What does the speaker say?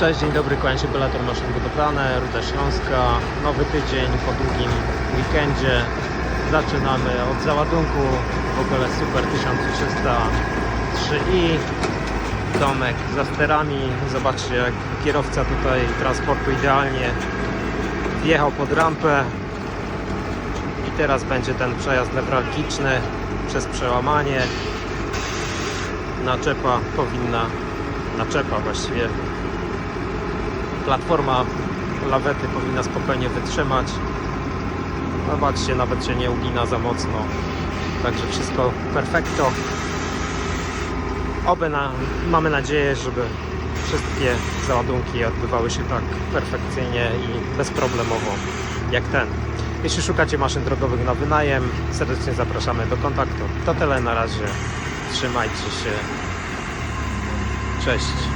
Cześć, dzień dobry, kłaniam się Belator Maszyn Budowlane, Ruda Śląska. Nowy tydzień po długim weekendzie. Zaczynamy od załadunku, w ogóle Super 1303i. Domek za sterami. Zobaczcie jak kierowca tutaj transportu idealnie wjechał pod rampę. I teraz będzie ten przejazd newralgiczny przez przełamanie. Naczepa powinna, naczepa właściwie platforma lawety powinna spokojnie wytrzymać. Zobaczcie, nawet się nie ugina za mocno. Także wszystko perfekto. Oby na, mamy nadzieję, żeby wszystkie załadunki odbywały się tak perfekcyjnie i bezproblemowo jak ten. Jeśli szukacie maszyn drogowych na wynajem, serdecznie zapraszamy do kontaktu. To tyle na razie. Trzymajcie się. Cześć.